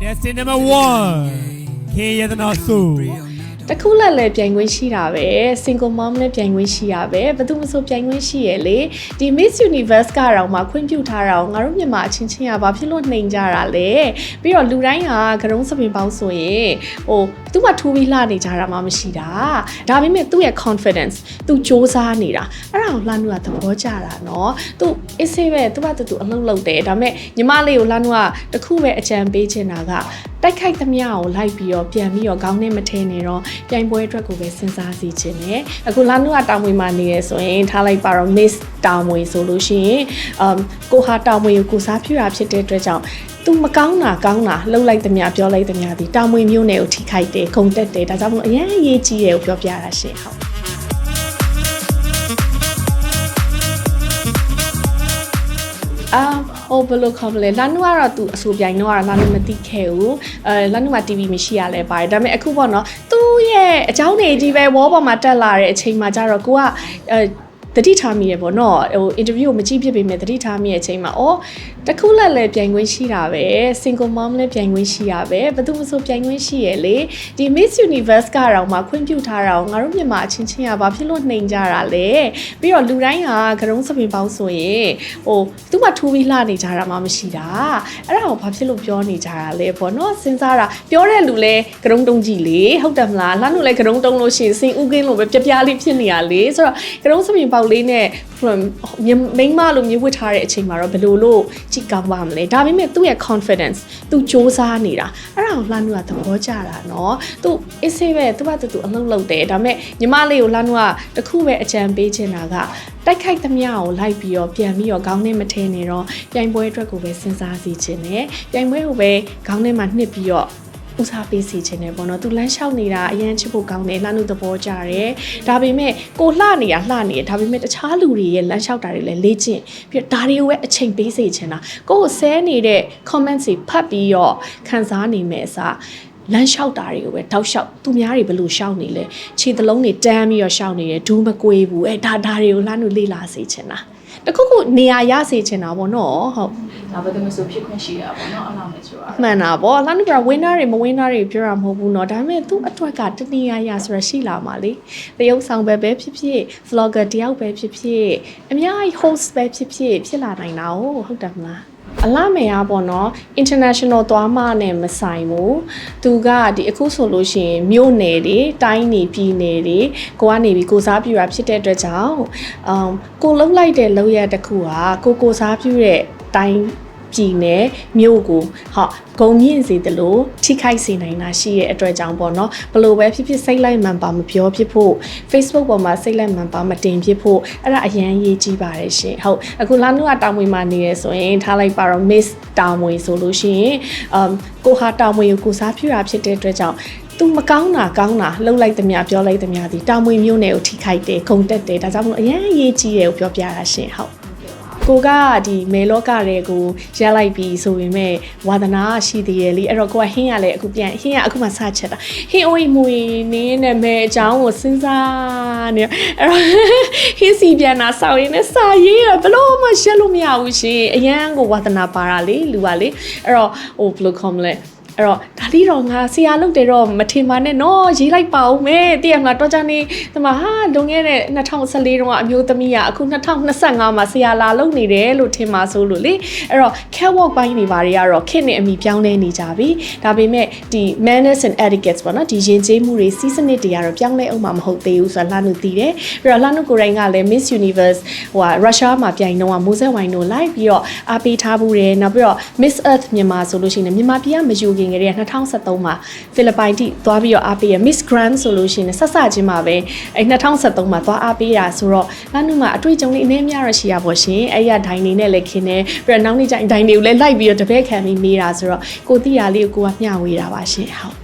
Destiny number one, K. Yadanasu. တခုလက်လည်းပြိုင်ခွင့်ရှိတာပဲ single mom လည်းပြိုင်ခွင့်ရှိတာပဲဘယ်သူမှဆိုပြိုင်ခွင့်ရှိရဲ့လေဒီ Miss Universe ကတော့မှခွင့်ပြုထားတာကိုငါတို့မြန်မာအချင်းချင်းကဘာဖြစ်လို့နှိမ်ကြတာလဲပြီးတော့လူတိုင်းကကရုံးစပင်ပေါင်းဆိုရင်ဟိုသူ့မှာထူပြီးလှနေကြတာမှမရှိတာဒါပေမဲ့သူ့ရဲ့ confidence သူစ조사နေတာအဲ့ဒါကိုလှနုကသဘောကျတာเนาะသူအစ်စေးပဲသူ့ဘာသူသူအလုပ်လုပ်တယ်ဒါပေမဲ့ညီမလေးကိုလှနုကတခုပဲအကြံပေးချင်တာက တိုက်ခိုက်သမျှကိုလိုက်ပြီးတော့ပြန်ပြီးတော့ခေါင်းနဲ့မထင်းနေတော့ပြိုင်ပွဲအတွက်ကိုပဲစဉ်းစားစီခြင်းနဲ့အခုလှနုကတောင်မွေမှာနေရဆိုရင်ထားလိုက်ပါတော့ miss တောင်မွေဆိုလို့ရှိရင်အမ်ကိုဟာတောင်မွေကိုကိုစားပြတာဖြစ်တဲ့အတွက်ကြောင့်သူမကောင်းတာကောင်းတာလှုပ်လိုက်သမျှပြောလိုက်သမျှဒီတောင်မွေမျိုးနယ်ကိုထိခိုက်တယ်ခုံတက်တယ်ဒါကြောင့်မလို့အရင်အရေးကြီးတယ်ကိုပြောပြတာရှင်ဟုတ် အာဟိုဘယ်လိုခေါ်မလဲလာနုကတော့သူအဆိုပြိုင်တော့ကတော့လာနုမသိခဲ့ဘူးအဲလာနုမှာ TV မရှိရလဲပါတယ်ဒါပေမဲ့အခုပေါ့နော်သူ့ရဲ့အเจ้าနေကြီးပဲဝေါ်ပေါ်မှာတက်လာတဲ့အချိန်မှာကျတော့ကိုကအဲ တတိထားမိရပေါ့နော်ဟိုအင်တာဗျူးကိုမကြည့်ဖြစ်ပေမဲ့တတိထားမိရဲ့အချိန်မှာအော်တခုလက်လည်းပြိုင်ခွင့်ရှိတာပဲ single mom လည်းပြိုင်ခွင့်ရှိတာပဲဘယ်သူမှဆိုပြိုင်ခွင့်ရှိရဲ့လေဒီ Miss Universe ကတော့မှခွင့်ပြုထားတာကိုငါတို့မြန်မာအချင်းချင်းကဘာဖြစ်လို့နှိမ်ကြတာလဲပြီးတော့လူတိုင်းကကရုံးစပင်ပေါင်းဆိုရင်ဟိုသူ့မှာထူပြီးလှနေကြတာမှမရှိတာအဲ့ဒါကိုဘာဖြစ်လို့ပြောနေကြတာလဲပေါ့နော်စဉ်းစားတာပြောတဲ့လူလဲကရုံးတုံးကြည့်လေဟုတ်တယ်မလားလှလို့လဲကရုံးတုံးလို့ရှိရင်စင်ဥကင်းလို့ပဲပြပြလေးဖြစ်နေရလေဆိုတော့ကရုံးစပင်ပေါက်လေးနဲ့မိန်းမလိုမျိုးဝတ်ထားတဲ့အချိန်မှာတော့ဘယ်လိုလို့ကြည့်ကောင်းပါမလဲဒါပေမဲ့သူ့ရဲ့ confidence သူစ조사နေတာအဲ့ဒါကိုလှနုကသဘောကျတာเนาะသူအစ်စေးပဲသူကသူသူအလုပ်လုပ်တယ်ဒါပေမဲ့ညီမလေးကိုလှနုကတခုပဲအကြံပေးချင်တာကတိုက်ခိုက်သမျှကိုလိုက်ပြီးတော့ပြန်ပြီးတော့ခေါင်းနဲ့မထင်းနေတော့ပြိုင်ပွဲအတွက်ကိုပဲစဉ်းစားစီခြင်းနဲ့ပြိုင်ပွဲကိုပဲခေါင်းထဲမှာနှစ်ပြီးတော့ ဦးစားပေးစီခြင်းနဲ့ပေါ့နော်သူလမ်းလျှောက်နေတာအရင်ချစ်ဖို့ကောင်းတယ်လှနုသဘောကျတယ်ဒါပေမဲ့ကိုလှနေရလှနေရဒါပေမဲ့တခြားလူတွေရဲ့လမ်းလျှောက်တာတွေလည်းလေ့ကျင့်ပြီးတော့ဒါတွေကိုပဲအချိန်ပေးစေချင်တာကိုကိုဆဲနေတဲ့ comment တွေဖတ်ပြီးတော့ခံစားနေမယ်အစားလမ်းလျှောက်တာတွေကိုပဲတောက်လျှောက်သူများတွေဘယ်လိုလျှောက်နေလဲခြေသလုံးတွေတန်းပြီးတော့လျှောက်နေတယ်ဒူးမကွေးဘူးအဲဒါဒါတွေကိုလှမ်းလို့လေ့လာစေချင်တာ တခုခုနေရာရစေချင်တာပေါ့နော်ဟုတ် ဒါပဲတမဆိုဖြစ်ခွင့်ရှိတာပေါ့နော်အဲ့လိုမျိုးဆိုတာ မှန်တာပေါ့လာနေပြ winner တွေမ winner တွေပြောတာမဟုတ်ဘူးเนาะဒါပေမဲ့သူ့အတွက်ကတနည်းအားရဆိုရရှိလာမှာလေတရုပ်ဆောင်ပဲပဲဖြစ်ဖြစ် vlogger တယောက်ပဲဖြစ်ဖြစ်အများကြီး host ပဲဖြစ်ဖြစ်ဖြစ်လာနိုင်တာ哦ဟုတ်တယ်မလား အလားမယ်အားပေါ့နော် international သွားမှနဲ့မဆိုင်ဘူးသူကဒီအခုဆိုလို့ရှိရင်မြို့နယ်တွေတိုင်းနေပြည်နယ်တွေကိုကနေပြီးကိုစားပြူတာဖြစ်တဲ့အတွက်ကြောင့်အမ်ကိုလှုပ်လိုက်တဲ့လှုပ်ရတစ်ခုဟာကိုကိုစားပြူတဲ့တိုင်း ပြည်နယ်မြို့ကိုဟာဂုံမြင့်စေတယ်လို့ထိခိုက်စေနိုင်တာရှိရဲ့အတွက်ကြောင့်ပေါ့နော်ဘလို့ပဲဖြစ်ဖြစ်စိတ်လိုက်မှန်ပါမပြောဖြစ်ဖို့ Facebook ပေါ်မှာစိတ်လိုက်မှန်ပါမတင်ဖြစ်ဖို့အဲ့ဒါအရန်ရေးကြည့်ပါတယ်ရှင်ဟုတ်အခုလာနုကတောင်မွေမှာနေရဆိုရင်ထားလိုက်ပါတော့ Miss တောင်မွေဆိုလို့ရှိရင်အမ်ကိုဟာတောင်မွေကိုကိုစားပြတာဖြစ်တဲ့အတွက်ကြောင့်သူမကောင်းတာကောင်းတာလှုပ်လိုက်သမျှပြောလိုက်သမျှဒီတောင်မွေမျိုးနယ်ကိုထိခိုက်တယ်ခုံတက်တယ်ဒါကြောင့်မလို့အရန်အရေးကြီးတယ်ကိုပြောပြတာရှင်ဟုတ် ကိုကဒီမေလောကတွေကိုရက်လိုက်ပြီးဆိုပေမဲ့ဝါသနာရှိသေးရဲ့လေအဲ့တော့ကိုကဟင်းရလဲအခုပြန်ဟင်းရအခုမှစချက်တာဟင်းအိုးမွေနင်းနဲ့မဲအကြောင်းကိုစဉ်းစားနေအဲ့တော့ဟင်းစီပြန်တာစောက်ရင်းနဲ့စာရေးရဘလို့မှရှက်လို့မရဘူးရှင်အရန်ကိုဝါသနာပါတာလေလူကလေအဲ့တော့ဟိုဘယ်လိုခေါ်မလဲ အဲ့တော့ဒါလေးတော့ငါဆရာလုပ်တယ်တော့မထင်ပါနဲ့နော်ရေးလိုက်ပါဦးမယ်တည်ရမလားတော့ကြနေဒီမှာဟာလွန်ခဲ့တဲ့2014တုန်းကအမျိုးသမီးကအခု2025မှာဆရာလာလုပ်နေတယ်လို့ထင်ပါဆိုလို့လေအဲ့တော့ catwalk ဘိုင်းတွေဘာတွေကတော့ခင့်နဲ့အမိပြောင်းလဲနေကြပြီဒါပေမဲ့ဒီ manners and etiquettes ပေါ့နော်ဒီယဉ်ကျေးမှုတွေစီးစနစ်တွေကတော့ပြောင်းလဲအောင်မှာမဟုတ်သေးဘူးဆိုတာလှနုသိတယ်ပြီးတော့လှနုကိုယ်တိုင်ကလည်း Miss Universe ဟိုဟာရုရှားမှာပြိုင်တော့မိုးစဲဝိုင်တို့လိုက်ပြီးတော့အားပေးထားဘူးတယ်နောက်ပြီးတော့ Miss Earth မြန်မာဆိုလို့ရှိရင်မြန်မာပြည်ကမယူခင်ကတည်းက2013မှာဖိလစ်ပိုင်ထိသွားပြီးတော့အားပေးရ Miss Grand ဆိုလို့ရှိရင်ဆက်စချင်းမှာပဲအဲ2013မှာသွားအားပေးတာဆိုတော့လှနုမှာအတွေ့အကြုံလေးအနည်းများရရှိရပါရှင်အဲ့ရဒိုင်နေနဲ့လည်းခင်းနေပြီးတော့နောက်နေ့ကျရင်ဒိုင်တွေကိုလည်းလိုက်ပြီးတော့တပည့်ခံပြီးမေးတာဆိုတော့ကိုတိရလေးကိုကိုကမျှဝေတာပါရှင်ဟုတ်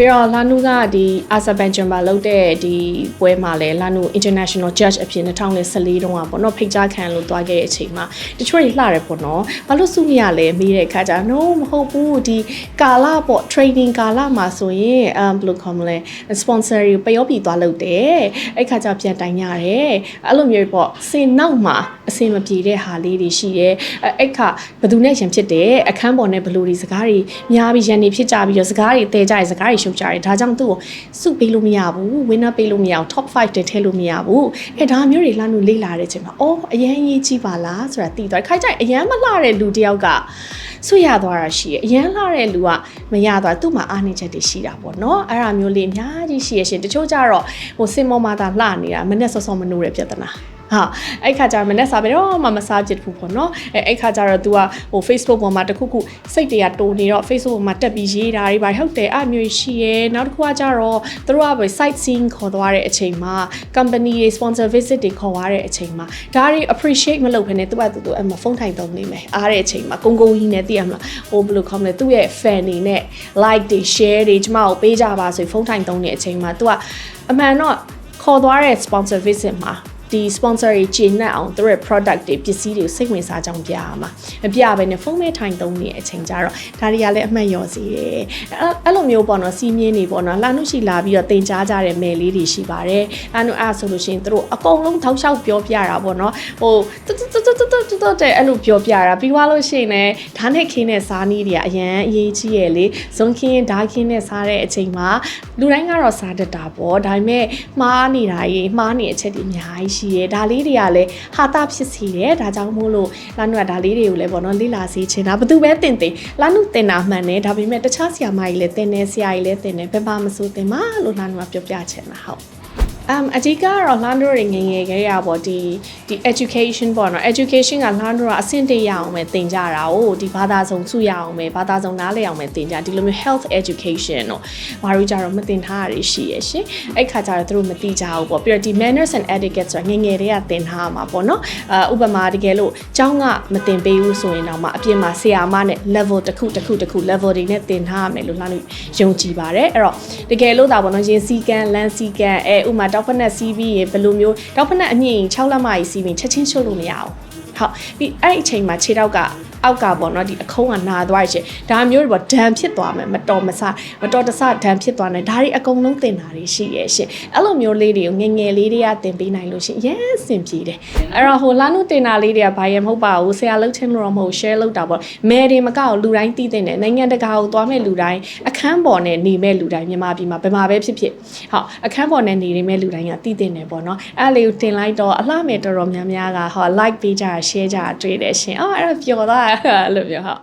ပြီးတော့လာနုကဒီအာဆာဘန်ဂျန်ဘာလုပ်တဲ့ဒီပွဲမှာလဲလာနု international judge အဖြစ်2014တုန်းကပေါ့နော်ဖိတ်ကြားခံလို့တွားခဲ့တဲ့အချိန်မှာတချို့တွေလှတယ်ပေါ့နော်ဘာလို့စုမရလဲမေးတဲ့အခါကျတော့ no မဟုတ်ဘူးဒီကာလပေါ့ training ကာလမှာဆိုရင်အမ်ဘယ်လိုခေါ်မလဲ sponsor တွေပျောပြီးသွားလုပ်တယ်အဲ့ခါကျပြန်တိုင်ရတယ်အဲ့လိုမျိုးပေါ့စင်နောက်မှာအစင်မပြေတဲ့ဟာလေးတွေရှိတယ်အဲ့အဲ့ခါဘယ်သူနဲ့ရန်ဖြစ်တယ်အခန်းပေါ်နဲ့ဘယ်လိုဒီစကားတွေများပြီးရန်နေဖြစ်ကြပြီးတော့စကားတွေတဲကြရစကားတွေရှုပ်ကြတယ်ဒါကြောင့်သူ့ကိုစုပေးလို့မရဘူး winner ပေးလို့မရဘူး top 5တွေထည့်လို့မရဘူးအဲ့ဒါမျိုးတွေလှမ်းလို့လေ့လာတဲ့အချိန်မှာအော်အရန်အရေးကြီးပါလားဆိုတာသိသွားတယ်ခိုင်ကြိုင်အရန်မလှတဲ့လူတစ်ယောက်ကဆွရသွားတာရှိတယ်အရန်လှတဲ့လူကမရသွားသူ့မှာအားနည်းချက်တွေရှိတာပေါ့နော်အဲ့ဒါမျိုးလေးအများကြီးရှိရရှင်တချို့ကြတော့ဟိုစင်မောမာတာလှနေတာမနဲ့စောစောမနိုးတဲ့ပြဿနာ ဟာအဲ့ခါကျတော့မနဲ့စားပဲတော့မမစားဖြစ်ဘူးပေါ့နော်အဲ့အဲ့ခါကျတော့ तू ကဟို Facebook ပေါ်မှာတခုခုစိတ်တွေကတိုးနေတော့ Facebook ပေါ်မှာတက်ပြီးရေးတာတွေပါဟုတ်တယ်အဲ့မျိုးရှိရဲနောက်တစ်ခုကကျတော့သူတို့ကပဲ site scene ခေါ်သွားတဲ့အချိန်မှာ company တွေ sponsor visit တွေခေါ်သွားတဲ့အချိန်မှာဒါတွေ appreciate မလုပ်ဘဲနဲ့သူကသူသူအဲ့မှာဖုန်းထိုင်သုံးနေမယ်အားတဲ့အချိန်မှာကုန်းကုန်းကြီးနဲ့သိရမလားဟိုဘယ်လိုခေါ်မလဲသူ့ရဲ့ fan တွေနဲ့ like တွေ share တွေကျမကိုပေးကြပါဆိုဖုန်းထိုင်သုံးနေတဲ့အချိန်မှာ तू ကအမှန်တော့ခေါ်သွားတဲ့ sponsor visit မှာ ဒီ sponsor တွေကျင့်နှက်အောင်သူတို့ရဲ့ product တွေပစ္စည်းတွေကိုစိတ်ဝင်စားကြောင်းပြရမှာမပြဘဲနဲ့ဖုန်းနဲ့ထိုင်သုံးနေတဲ့အချိန်ကြတော့ဒါတွေကလည်းအမှတ်လျော်စေတယ်အဲ့အဲ့လိုမျိုးပေါ့နော်စီးမြင်းနေပေါ့နော်လာနုရှိလာပြီးတော့တင်ကြားကြတဲ့မယ်လေးတွေရှိပါတယ်လာနုအဲ့ဆိုလို့ရှိရင်သူတို့အကုန်လုံးထောက်လျှောက်ပြောပြတာပေါ့နော်ဟိုတွတ်တွတ်တွတ် တွတ်တွတ်တွတ်တဲ့အဲ့လိုပြောပြတာပြီးသွားလို့ရှိရင်လည်းဓာတ်နဲ့ခင်းတဲ့စားနည်းတွေကအရန်အရေးကြီးရဲ့လေဇွန်ခင်းဓာတ်ခင်းနဲ့စားတဲ့အချိန်မှာလူတိုင်းကတော့စားတတ်တာပေါ့ဒါပေမဲ့မှားနေတာကြီးမှားနေတဲ့အချက်တွေအများကြီးရှိရဲဒါလေးတွေကလည်းဟာတာဖြစ်စီတယ်ဒါကြောင့်မို့လို့လာနုကဒါလေးတွေကိုလည်းပေါ့နော်လေ့လာစေချင်တာဘယ်သူပဲတင်တင်လာနုတင်တာမှန်တယ်ဒါပေမဲ့တခြားဆရာမကြီးလည်းတင်တယ်ဆရာကြီးလည်းတင်တယ်ဘယ်မှာမဆိုတင်ပါလို့လာနုကပြောပြချင်တာဟုတ် um အဓိကကတော့လမ်းတို့တွေငယ်ငယ်ကလေးရပေါ့ဒီဒီ education ပေါ့နော် education ကလမ်းတို့ကအဆင့်တရအောင်ပဲသင်ကြတာ哦ဒီဘာသာစုံစုရအောင်ပဲဘာသာစုံနားလည်အောင်ပဲသင်ကြဒီလိုမျိုး health education တော့ဘာလို့ကြတော့မသင်ထားရရှိရရှင်အဲ့ခါကျတော့သူတို့မသိကြဘူးပေါ့ပြီးတော့ဒီ manners and etiquette ဆိုတာငယ်ငယ်တည်းကသင်ထားမှာပေါ့နော်အဥပမာတကယ်လို့ကျောင်းကမသင်ပေးဘူးဆိုရင်တော့မှအပြင်မှာဆရာမနဲ့ level တစ်ခုတစ်ခုတစ်ခု level တွေနဲ့သင်ထားရမယ်လို့လှမ်းလို့ယုံကြည်ပါတယ်အဲ့တော့တကယ်လို့ဒါပေါ့နော်ရင်စီကန်းလမ်းစီကန်းအဲဥပမာတောက်ဖက်နဲ့စီးပြီးရေဘယ်လိုမျိုးတောက်ဖက်နဲ့အမြင့်6လက်မကြီးစီးပြီးချက်ချင်းချုပ်လို့မရအောင်ဟုတ်ပြီးအဲ့ဒီအချိန်မှာခြေထောက်က အောက်ကပေါ့နော်ဒီအခုံးကနာသွားရရှင်ဒါမျိုးတွေပေါ့ဒဏ်ဖြစ်သွားမယ်မတော်မဆမတော်တဆဒဏ်ဖြစ်သွားတယ်ဒါတွေအကုန်လုံးတင်တာတွေရှိရဲ့ရှင်အဲ့လိုမျိုးလေးတွေကိုငယ်ငယ်လေးတွေကတင်ပေးနိုင်လို့ရှင်ရဲစင်ပြေတယ်အဲ့တော့ဟိုလာနုတင်တာလေးတွေကဘာရမဟုတ်ပါဘူးဆရာလှုပ်ချင်းလို့တော့မဟုတ် share လုပ်တာပေါ့မဲတွေမကောက်လူတိုင်းသိတဲ့တယ်နိုင်ငံတကာကိုသွားမဲ့လူတိုင်းအခန်းပေါ်နဲ့နေမဲ့လူတိုင်းမြန်မာပြည်မှာဘယ်မှာပဲဖြစ်ဖြစ်ဟုတ်အခန်းပေါ်နဲ့နေနေမဲ့လူတိုင်းကသိတဲ့တယ်ပေါ့နော်အဲ့လေးကိုတင်လိုက်တော့အလှမဲ့တော်တော်များများကဟော like ပေးကြ share ကြတွေ့တယ်ရှင်အော်အဲ့တော့ပျော်သွားအဲ့လိုမျိုးဟုတ်